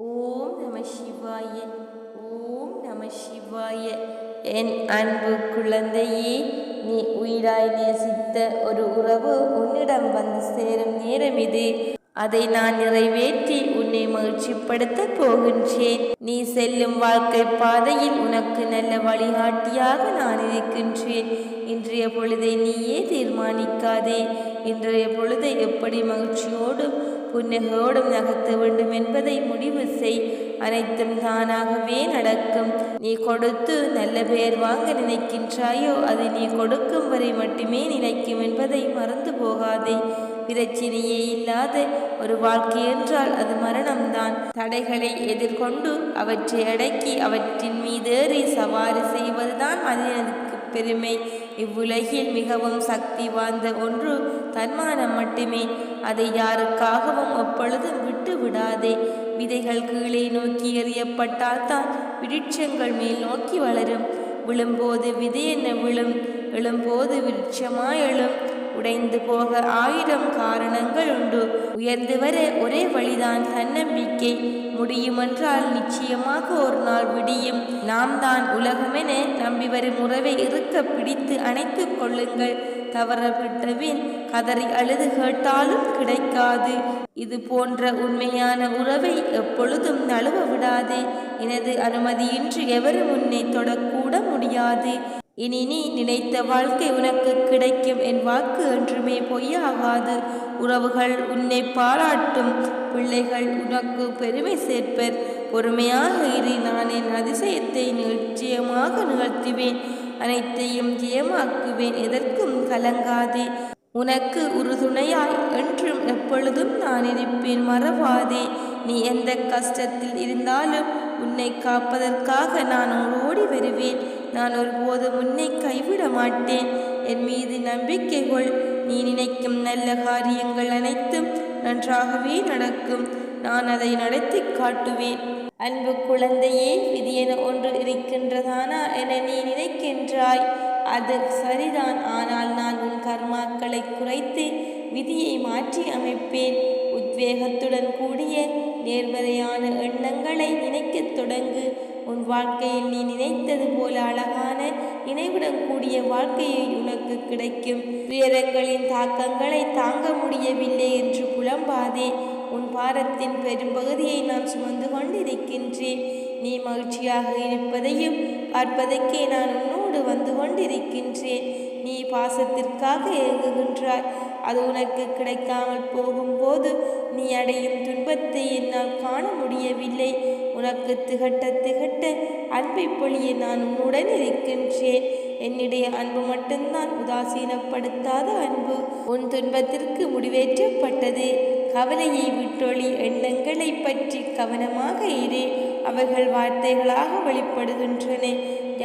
ஓம் நம சிவாய ஓம் நம சிவாய. என் அன்பு குழந்தையே நீ உயிராய் நேசித்த ஒரு உறவு உன்னிடம் வந்து சேரும் நேரம் இது. அதை நான் நிறைவேற்றி உன்னை மகிழ்ச்சிப்படுத்த போகின்றேன். நீ செல்லும் வாழ்க்கை பாதையில் உனக்கு நல்ல வழிகாட்டியாக நான் இருக்கின்றேன். இன்றைய பொழுதை நீயே தீர்மானிக்காதே. இன்றைய பொழுதை எப்படி மகிழ்ச்சியோடும் புன்னகையோடும் நகர்த்த வேண்டும் என்பதை முடிவு செய். அனைத்தும் தானாகவே நடக்கும். நீ கொடுத்து நல்ல பெயர் வாங்க நினைக்கின்றாயோ அது நீ கொடுக்கும் வரை மட்டுமே நிலைக்கும் என்பதை மறந்து போகாதே. பிரச்சனையே இல்லாத ஒரு வாழ்க்கை என்றால் அது மரணம்தான். தடைகளை எதிர்கொண்டு அவற்றை அடக்கி அவற்றின் மீதேறி சவாரி செய்வதுதான் மனிதனுக்கு பெருமை. இவ்வுலகில் மிகவும் சக்தி வாய்ந்த ஒன்று தன்மானம் மட்டுமே. அதை யாருக்காகவும் எப்பொழுதும் விட்டு விடாதே. விதைகள் கீழே நோக்கி எறியப்பட்டால்தான் விருட்சங்கள் மேல் நோக்கி வளரும். விழும்போது விதை என்ன விழும்? எழும்போது விருட்சமாய் எழும். உடைந்து போக ஆயிரம் காரணங்கள் உண்டு. உயர்ந்து வர ஒரே வழிதான் தன்னம்பிக்கை. முடியுமென்றால் நிச்சயமாக ஒரு நாள் விடியும். நாம் தான் உலகமென நம்பி வரும் உறவை இருக்க பிடித்து அணைத்துக் கொள்ளுங்கள். தவறவிட்டவின் கதறி அழுது கேட்டாலும் கிடைக்காது. இது போன்ற உண்மையான உறவை எப்பொழுதும் நழுவ விடாதே. எனது அனுமதியின்றி எவரும் உன்னை தொடக்கூட முடியாது. இனி நீ நினைத்த வாழ்க்கை உனக்கு கிடைக்கும். என் வாக்கு என்றுமே பொய்யாகாது. உறவுகள் உன்னை பாராட்டும். பிள்ளைகள் உனக்கு பெருமை சேர்ப்பர். பொறுமையாக இரு. நான் என் அதிசயத்தை நிச்சயமாக நிகழ்த்துவேன். அனைத்தையும் ஜெயமாக்குவேன். எதற்கும் கலங்காதே. உனக்கு உறுதுணையாய் என்றும் எப்பொழுதும் நான் இருப்பேன். மறவாதே. நீ எந்த கஷ்டத்தில் இருந்தாலும் உன்னை காப்பதற்காக நான் ஓடி வருவேன். நான் ஒருபோது உன்னை கைவிட மாட்டேன். என் மீது நம்பிக்கை கொள் நீ நினைக்கும் நல்ல காரியங்கள் அனைத்தும் நன்றாகவே நடக்கும். நான் அதை நடத்தி காட்டுவேன். அன்பு குழந்தையே விதி என ஒன்று இருக்கின்றதானா என நீ நினைக்கின்றாய். அது சரிதான். ஆனால் நான் உன் கர்மாக்களை குறைத்து விதியை மாற்றி அமைப்பேன். உத்வேகத்துடன் கூடிய நேர்மறையான எண்ணங்களை நினைக்கத் தொடங்கு. உன் வாழ்க்கையில் நீ நினைத்தது போல அழகான நினைவிடக்கூடிய வாழ்க்கையை உனக்கு கிடைக்கும். துயரங்களின் தாக்கங்களை தாங்க முடியவில்லை என்று புலம்பாதே. உன் பாரத்தின் பெரும்பகுதியை நான் சுமந்து கொண்டிருக்கின்றேன். நீ மகிழ்ச்சியாக இருப்பதையும் பார்ப்பதற்கே நான் உன்னோடு வந்து கொண்டிருக்கின்றேன். நீ பாசத்திற்காக ஏங்குகின்றாய். அது உனக்கு கிடைக்காமல் போகும்போது நீ அடையும் துன்பத்தை என்னால் காண முடியவில்லை. உனக்கு திகட்ட திகட்ட அன்பை பொழிய நான் உன்னுடன் இருக்கின்றேன். என்னுடைய அன்பு மட்டும்தான் உதாசீனப்படுத்தாத அன்பு. உன் துன்பத்திற்கு முடிவேற்றப்பட்டது. கவலையை விட்டொழி எண்ணங்களை பற்றி கவனமாக இரு. அவர்கள் வார்த்தைகளாக வெளிப்படுகின்றன.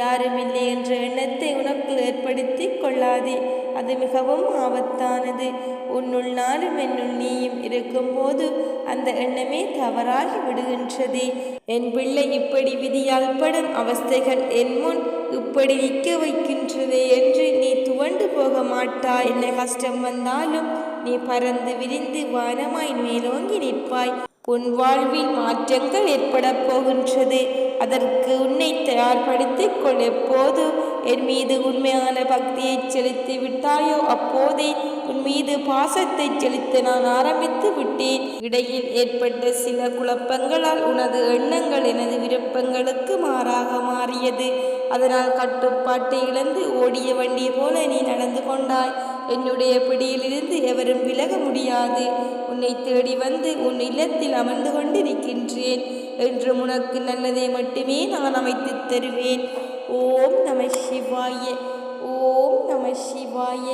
யாருமில்லை என்ற எண்ணத்தை உனக்குள் ஏற்படுத்தி கொள்ளாதே. அது மிகவும் ஆபத்தானது. உன்னுள் நானும் என்னுள் நீயும் இருக்கும்போது அந்த எண்ணமே தவறாகி விடுகின்றது. என் பிள்ளை இப்படி விதியால் படும் அவஸ்தைகள் என் முன் இப்படி நிற்க வைக்கின்றது என்று நீ துவண்டு போக மாட்டாய். என்ன கஷ்டம் வந்தாலும் நீ பறந்து விரிந்து வானமாய் மேலோங்கி நிற்பாய். உன் வாழ்வில் மாற்றங்கள் ஏற்பட போகின்றது. அதற்கு உன்னை தயார்படுத்திக் கொள். எப்போது என் மீது உண்மையான பக்தியை செலுத்தி விட்டாயோ அப்போதே உன் மீது பாசத்தை செலுத்த நான் ஆரம்பித்து விட்டேன். இடையில் ஏற்பட்ட சில குழப்பங்களால் உனது எண்ணங்கள் எனது விருப்பங்களுக்கு மாறாக மாறியது. அதனால் கட்டுப்பாட்டை இழந்து ஓடிய வண்டியை போல நீ நடந்து கொண்டாய். என்னுடைய பிடியிலிருந்து எவரும் விலக முடியாது. உன்னை தேடி வந்து உன் இல்லத்தில் அமர்ந்து கொண்டிருக்கின்றேன் என்று உனக்கு நல்லதை மட்டுமே நான் அமைத்து தருவேன். ஓம் நம சிவாய ஓம் நம சிவாய.